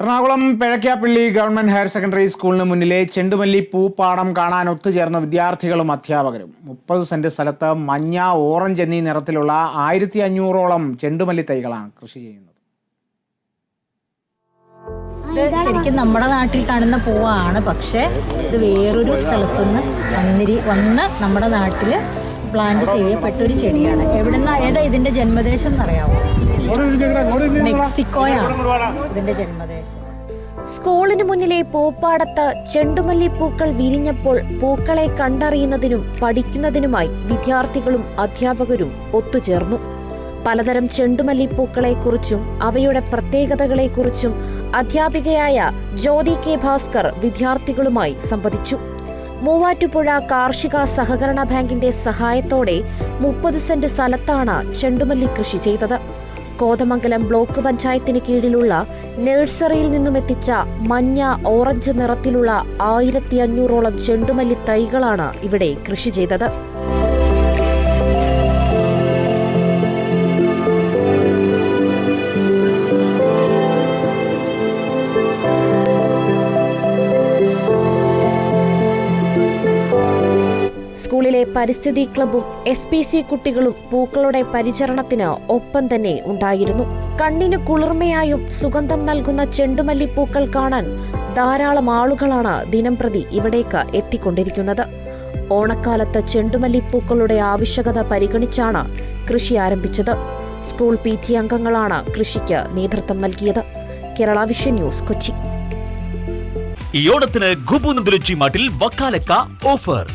Ernakulam Pizhakkappally government higher secondary സ്കൂളിന് മുന്നിലെ ചെണ്ടുമല്ലി പൂപ്പാടം കാണാൻ ഒത്തുചേർന്ന വിദ്യാർത്ഥികളും അധ്യാപകരും. മുപ്പത് സെന്റ് സ്ഥലത്ത് മഞ്ഞ ഓറഞ്ച് എന്നീ നിറത്തിലുള്ള ആയിരത്തി അഞ്ഞൂറോളം ചെണ്ടുമല്ലി തൈകളാണ് കൃഷി ചെയ്യുന്നത്. ഇത് ശരിക്കും നമ്മുടെ നാട്ടിൽ കാണുന്ന പൂവാണ്. പക്ഷേ ഇത് വേറൊരു സ്ഥലത്തുനിന്ന് വന്നിരി വന്ന് നമ്മുടെ നാട്ടിൽ പ്ലാന്റ് ചെയ്യപ്പെട്ട ഒരു ചെടിയാണ്. എവിടുന്ന ഏതാ ഇതിന്റെ ജന്മദേശം എന്നറിയാമോ മെക്സിക്കോയാണ് ഇതിന്റെ ജന്മദേശം. സ്കൂളിന് മുന്നിലെ പൂപ്പാടത്ത് ചെണ്ടുമല്ലി പൂക്കൾ വിരിഞ്ഞപ്പോൾ പൂക്കളെ കണ്ടറിയുന്നതിനും പഠിക്കുന്നതിനുമായി വിദ്യാർത്ഥികളും അധ്യാപകരും ഒത്തുചേർന്നു. പലതരം ചെണ്ടുമല്ലി പൂക്കളെക്കുറിച്ചും അവയുടെ പ്രത്യേകതകളെക്കുറിച്ചും അധ്യാപികയായ ജ്യോതി കെ ഭാസ്കർ വിദ്യാർത്ഥികളുമായി സംവദിച്ചു. മൂവാറ്റുപുഴ കാർഷിക സഹകരണ ബാങ്കിന്റെ സഹായത്തോടെ മുപ്പത് സെന്റ് സ്ഥലത്താണ് ചെണ്ടുമല്ലി കൃഷി ചെയ്തത്. കോതമംഗലം ബ്ലോക്ക് പഞ്ചായത്തിന് കീഴിലുള്ള നഴ്സറിയിൽ നിന്നും എത്തിച്ച മഞ്ഞ ഓറഞ്ച് നിറത്തിലുള്ള ആയിരത്തി അഞ്ഞൂറോളം ചെണ്ടുമല്ലി തൈകളാണ് ഇവിടെ കൃഷി ചെയ്തത്. സ്കൂളിലെ പരിസ്ഥിതി ക്ലബും എസ് പി സി കുട്ടികളും പൂക്കളുടെ പരിചരണത്തിന് ഒപ്പം തന്നെ ഉണ്ടായിരുന്നു. കണ്ണിന് കുളിർമയായും സുഗന്ധം നൽകുന്ന ചെണ്ടുമല്ലി പൂക്കൾ കാണാൻ ധാരാളം ആളുകളാണ് ദിനംപ്രതി ഇവിടേക്ക് എത്തിക്കൊണ്ടിരിക്കുന്നത്. ഓണക്കാലത്ത് ചെണ്ടുമല്ലി പൂക്കളുടെ ആവശ്യകത പരിഗണിച്ചാണ് കൃഷി ആരംഭിച്ചത്. സ്കൂൾ പി ടി അംഗങ്ങളാണ് കൃഷിക്ക് നേതൃത്വം നൽകിയത്. Kerala vision news Kochi. ഈ ഓണത്തിന് ഗുബു മാട്ടിൽ വക്കാലക്ക ഓഫർ.